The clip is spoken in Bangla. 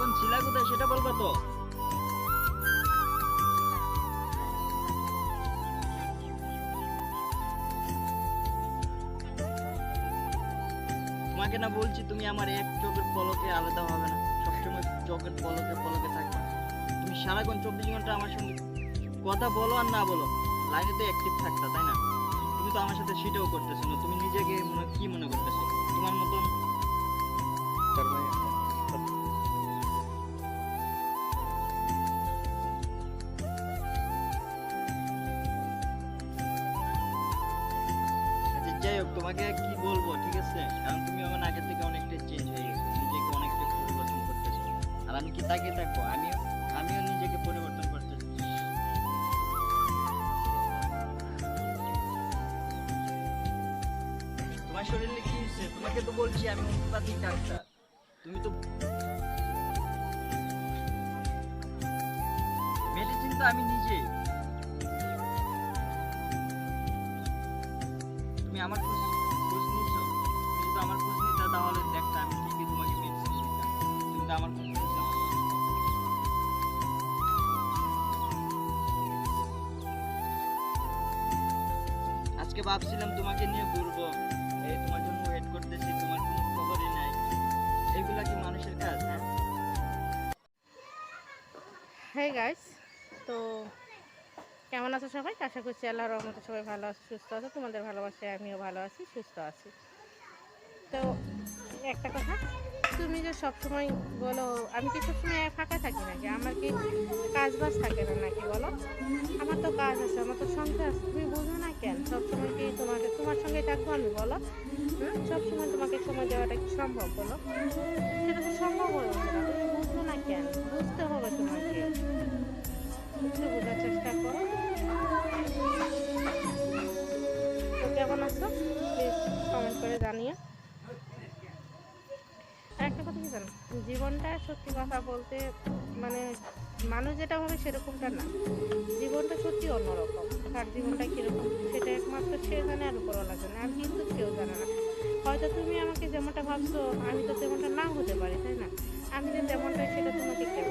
সারাক্ষণ ছিলা কোথায় সেটা বলবা তো? তোমাকে না বলছি, তুমি আমার এক চোখের পলকে আলাদা হবে না। সবসময় চোখের পলকে পলকে থাকবে। তুমি সারাক্ষণ চব্বিশ ঘণ্টা আমার সঙ্গে কথা বলো আর না বলো। লাইনে তো অ্যাক্টিভ থাকতা, তাই না? তুমি তো আমার সাথে সেটাও করতেছো না। তুমি নিজেকে মনে কি মনে করতেছো? তোমার মতন যাই হোক, তোমাকে কি বলব, ঠিক আছে? কারণ তুমি আমার আগের থেকে অনেকটা চেঞ্জ হয়ে গেছো, নিজেকে অনেকটা পরিবর্তন করতেছো। আর আমি কি তাকিয়ে থাকব? আমিও আমিও নিজেকে পরিবর্তন করতেছি তোমার শরীরে কি হয়েছে? তোমাকে তো বলছি আমি হোমিওপ্যাথিক ডাক্তার। তুমি তো মেডিসিন তো আমি নিজেই আমার খোঁজ আমার তাহলে দেখতে আমি তোমাকে আমার আজকে ভাবছিলাম তোমাকে নিয়ে ঘুরবো। এই তোমার জন্য ওয়েট করতেছি, তোমার কোনো খবরই নাই। এগুলা কি মানুষের কাজ হ্যাঁ? হ্যাঁ গাইস তো কেমন আছো সবাই? আশা করছি আল্লাহর রহমতে সবাই ভালো আছে, সুস্থ আছে। তোমাদের ভালোবাসায় আমিও ভালো আছি, সুস্থ আছি। তো একটা কথা, তুমি যে সবসময় বলো, আমি কি সবসময় ফাঁকা থাকি নাকি? আমার কি কাজ বাজ থাকে না নাকি বলো? আমার তো কাজ আছে, আমার তো সংসার আছে, তুমি বুঝো না কেন? সবসময় কি তোমাকে, তোমার সঙ্গে থাকব আমি, বলো? সবসময় তোমাকে সময় দেওয়াটা কি সম্ভব বলো? সেটা তো সম্ভব ওঠে না, তুমি বুঝো না কেন? বুঝতে হবে জানিয়ে। আর একটা কথা কি জানো? জীবনটা সত্যি কথা বলতে মানে মানুষ যেটা ভাবে সেরকমটা না। জীবনটা সত্যি অন্যরকম। তার জীবনটা কীরকম, সেটা একমাত্র সে জানে আর উপরওয়ালা জানে, আর কিন্তু কেউ জানে না। হয়তো তুমি আমাকে যেমনটা ভাবছ, আমি তো তেমনটা নাও হতে পারি, তাই না? আমি যে তেমনটা সেটা তোমাকে কেন